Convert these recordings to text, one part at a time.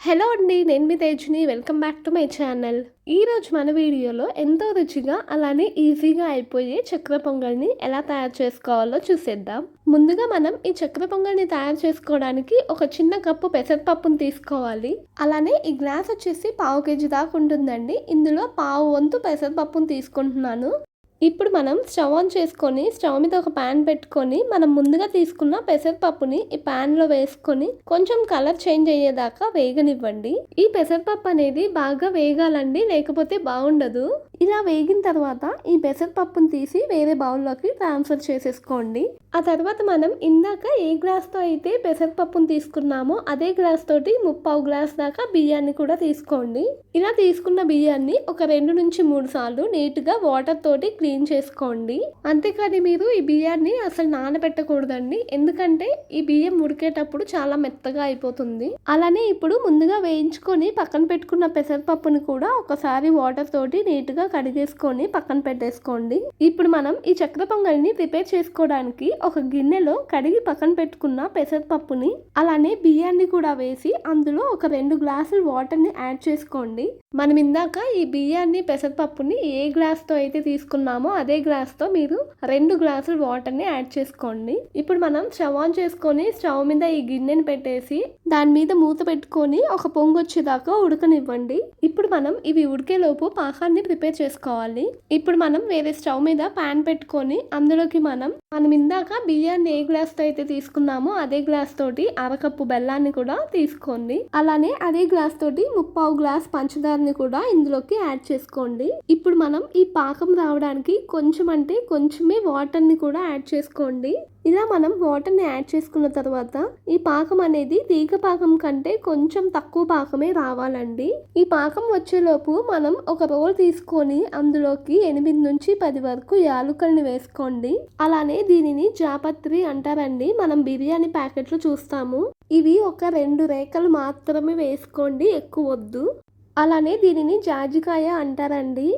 Hello అండి నేను మీ తేజ్ని. Welcome back to my channel. ఈరోజు మన వీడియోలో ఎంతో రుచిగా అలానే ఈజీగా అయిపోయే చక్ర పొంగల్ని ఎలా తయారు చేసుకోవాలో చూసేద్దాం. ముందుగా మనం ఈ చక్ర పొంగల్ని తయారు చేసుకోవడానికి ఒక చిన్న కప్పు పెసరపప్పును తీసుకోవాలి. అలానే ఈ గ్లాస్ వచ్చేసి పావు కేజీ దాకా ఉంటుందండి. ఇందులో పావు వంతు పెసరపప్పును తీసుకుంటున్నాను. ఇప్పుడు మనం స్టవ్ ఆన్ చేసుకొని స్టవ్ మీద ఒక ప్యాన్ పెట్టుకొని మనం ముందుగా తీసుకున్న పెసరపప్పుని ఈ ప్యాన్లో వేసుకొని కొంచెం కలర్ చేంజ్ అయ్యేదాకా వేగనివ్వండి. ఈ పెసరపప్పు అనేది బాగా వేగాలండి లేకపోతే బాగుండదు. ఇలా వేగిన తర్వాత ఈ పెసరపప్పును తీసి వేరే బౌల్లోకి ట్రాన్స్ఫర్ చేసేసుకోండి. ఆ తర్వాత మనం ఇందాక ఏ గ్లాస్తో అయితే పెసరపప్పును తీసుకున్నామో అదే గ్లాస్ తోటి ముప్పావు గ్లాస్ దాకా బియ్యాన్ని కూడా తీసుకోండి. ఇలా తీసుకున్న బియ్యాన్ని ఒక రెండు నుంచి మూడు సార్లు నీట్గా వాటర్ తోటి క్లీన్ చేసుకోండి. అంతేకాని మీరు ఈ బియ్యాన్ని అసలు నానబెట్టకూడదండి. ఎందుకంటే ఈ బియ్యం ఉడికేటప్పుడు చాలా మెత్తగా అయిపోతుంది. అలానే ఇప్పుడు ముందుగా వేయించుకొని పక్కన పెట్టుకున్న పెసరపప్పుని కూడా ఒకసారి వాటర్ తోటి నీట్గా కడిగేసుకొని పక్కన పెట్టేసుకోండి. ఇప్పుడు మనం ఈ చక్కెర పొంగల్ని ప్రిపేర్ చేసుకోవడానికి ఒక గిన్నెలో కడిగి పక్కన పెట్టుకున్న పెసరపప్పుని అలానే బియ్యాన్ని కూడా వేసి అందులో ఒక రెండు గ్లాసులు వాటర్ని యాడ్ చేసుకోండి. మనం ఇందాక ఈ బియ్యాన్ని పెసరపప్పుని ఏ గ్లాస్తో అయితే తీసుకున్నామో అదే గ్లాస్తో మీరు రెండు గ్లాసులు వాటర్ని యాడ్ చేసుకోండి. ఇప్పుడు మనం స్టవ్ ఆన్ చేసుకొని స్టవ్ మీద ఈ గిన్నెని పెట్టేసి దాని మీద మూత పెట్టుకొని ఒక పొంగు వచ్చేదాకా ఉడకనివ్వండి. ఇప్పుడు మనం ఇవి ఉడికేలోపు పాకాన్ని ప్రిపేర్ చేసుకోవాలి. ఇప్పుడు మనం వేరే స్టవ్ మీద ప్యాన్ పెట్టుకొని అందులోకి మనం మనం ఇందాక బియ్యాన్ని ఏ గ్లాస్తో అయితే తీసుకున్నామో అదే గ్లాస్ తోటి అరకప్పు బెల్లాన్ని కూడా తీసుకోండి. అలానే అదే గ్లాస్ తోటి ముప్పావు గ్లాస్ పంచదారని కూడా ఇందులోకి యాడ్ చేసుకోండి. ఇప్పుడు మనం ఈ పాకం రావడానికి కొంచెం అంటే కొంచెమే వాటర్ని కూడా యాడ్ చేసుకోండి. ఇలా మనం వాటర్ని యాడ్ చేసుకున్న తర్వాత ఈ పాకం అనేది తీగ పాకం కంటే కొంచెం తక్కువ పాకమే రావాలండి. ఈ పాకం వచ్చేలోపు మనం ఒక రోల్ తీసుకొని అందులోకి ఎనిమిది నుంచి పది వరకు యాలుకల్ని వేసుకోండి. అలానే దీనిని జాపత్రి అంటారండి. మనం బిర్యానీ ప్యాకెట్లు చూస్తాము. ఇవి ఒక రెండు రేఖలు మాత్రమే వేసుకోండి ఎక్కువ వద్దు. అలానే దీనిని జాజికాయ అంటారండి.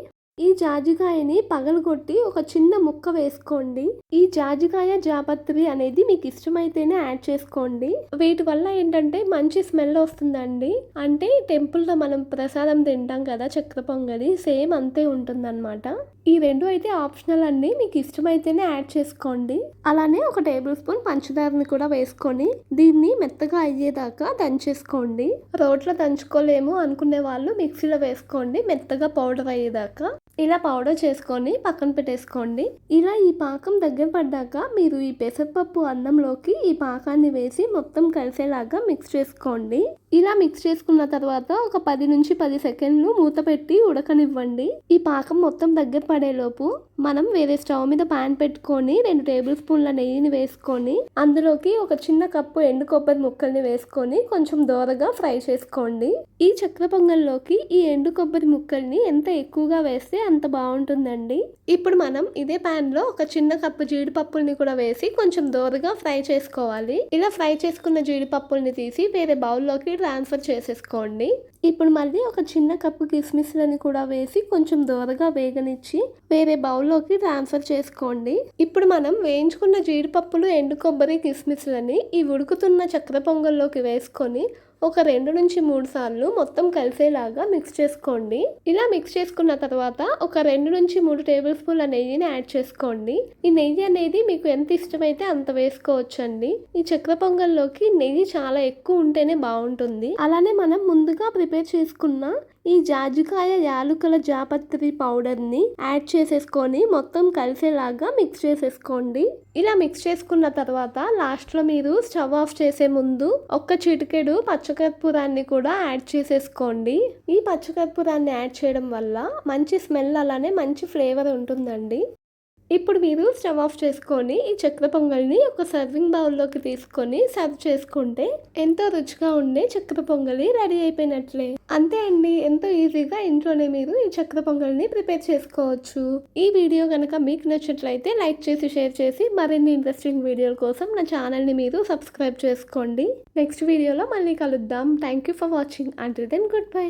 ఈ జాజికాయని పగలగొట్టి ఒక చిన్న ముక్క వేసుకోండి. ఈ జాజికాయ జాపత్రి అనేది మీకు ఇష్టమైతేనే యాడ్ చేసుకోండి. వీటి వల్ల ఏంటంటే మంచి స్మెల్ వస్తుందండి. అంటే టెంపుల్లో మనం ప్రసాదం తింటాం కదా చక్ర పొంగలి సేమ్ అంతే ఉంటుందన్నమాట. ఈ రెండు అయితే ఆప్షనల్ అండి. మీకు ఇష్టమైతేనే యాడ్ చేసుకోండి. అలానే ఒక టేబుల్ స్పూన్ పంచదారని కూడా వేసుకొని దీన్ని మెత్తగా అయ్యేదాకా దంచేసుకోండి. రోట్లో దంచుకోలేము అనుకునే వాళ్ళు మిక్సీలో వేసుకోండి. మెత్తగా పౌడర్ అయ్యేదాకా. ఇలా పౌడర్ చేసుకొని పక్కన పెట్టేసుకోండి. ఇలా ఈ పాకం దగ్గర పడ్డాక మీరు ఈ పెసరపప్పు అన్నంలోకి ఈ పాకాన్ని వేసి మొత్తం కలిసేలాగా మిక్స్ చేసుకోండి. ఇలా మిక్స్ చేసుకున్న తర్వాత ఒక పది నుంచి పది సెకండ్లు మూత పెట్టి ఉడకనివ్వండి. ఈ పాకం మొత్తం దగ్గర పడేలోపు మనం వేరే స్టవ్ మీద పాన్ పెట్టుకొని రెండు టేబుల్ స్పూన్ల నెయ్యిని వేసుకొని అందులోకి ఒక చిన్న కప్పు ఎండు కొబ్బరి ముక్కల్ని వేసుకొని కొంచెం దోరగా ఫ్రై చేసుకోండి. ఈ చక్ర పొంగల్లోకి ఈ ఎండు కొబ్బరి ముక్కల్ని ఎంత ఎక్కువగా వేస్తే అంత బాగుంటుందండి. ఇప్పుడు మనం ఇదే పాన్లో ఒక చిన్న కప్పు జీడిపప్పుల్ని కూడా వేసి కొంచెం దోరగా ఫ్రై చేసుకోవాలి. ఇలా ఫ్రై చేసుకున్న జీడిపప్పుల్ని తీసి వేరే బౌల్లోకి ట్రాన్స్ఫర్ చేసేసుకోండి. ఇప్పుడు మళ్ళీ ఒక చిన్న కప్పు కిస్మిస్లని కూడా వేసి కొంచెం దోరగా వేగనిచ్చి వేరే బౌల్లోకి ట్రాన్స్ఫర్ చేసుకోండి. ఇప్పుడు మనం వేయించుకున్న జీడిపప్పులు ఎండు కొబ్బరి కిస్మిస్లని ఈ ఉడుకుతున్న చక్ర పొంగల్లోకి వేసుకొని ఒక రెండు నుంచి మూడు సార్లు మొత్తం కలిసేలాగా మిక్స్ చేసుకోండి. ఇలా మిక్స్ చేసుకున్న తర్వాత ఒక రెండు నుంచి మూడు టేబుల్ స్పూన్ల నెయ్యిని యాడ్ చేసుకోండి. ఈ నెయ్యి అనేది మీకు ఎంత ఇష్టమైతే అంత వేసుకోవచ్చండి. ఈ చక్ర పొంగల్లోకి నెయ్యి చాలా ఎక్కువ ఉంటేనే బాగుంటుంది. అలానే మనం ముందుగా ప్రిపేర్ చేసుకున్న ఈ జాజికాయ యాలుకల జాపత్రి పౌడర్ని యాడ్ చేసేసుకొని మొత్తం కలిసేలాగా మిక్స్ చేసేసుకోండి. ఇలా మిక్స్ చేసుకున్న తర్వాత లాస్ట్లో మీరు స్టవ్ ఆఫ్ చేసే ముందు ఒక్క చిటికెడు పచ్చకర్పూరాన్ని కూడా యాడ్ చేసేసుకోండి. ఈ పచ్చకర్పూరాన్ని యాడ్ చేయడం వల్ల మంచి స్మెల్ అలానే మంచి ఫ్లేవర్ ఉంటుందండి. ఇప్పుడు మీరు స్టవ్ ఆఫ్ చేసుకొని ఈ చక్కెర పొంగల్ని ఒక సర్వింగ్ బౌల్లోకి తీసుకొని సర్వ్ చేసుకుంటే ఎంతో రుచిగా ఉండే చక్కెర పొంగలి రెడీ అయిపోయినట్లే. అంతే అండి ఎంతో ఈజీగా ఇంట్లోనే మీరు ఈ చక్కెర పొంగల్ని ప్రిపేర్ చేసుకోవచ్చు. ఈ వీడియో కనుక మీకు నచ్చినట్లయితే లైక్ చేసి షేర్ చేసి మరిన్ని ఇంట్రెస్టింగ్ వీడియోల కోసం నా ఛానల్ని మీరు సబ్స్క్రైబ్ చేసుకోండి. నెక్స్ట్ వీడియోలో మళ్ళీ కలుద్దాం. Thank you for watching until then goodbye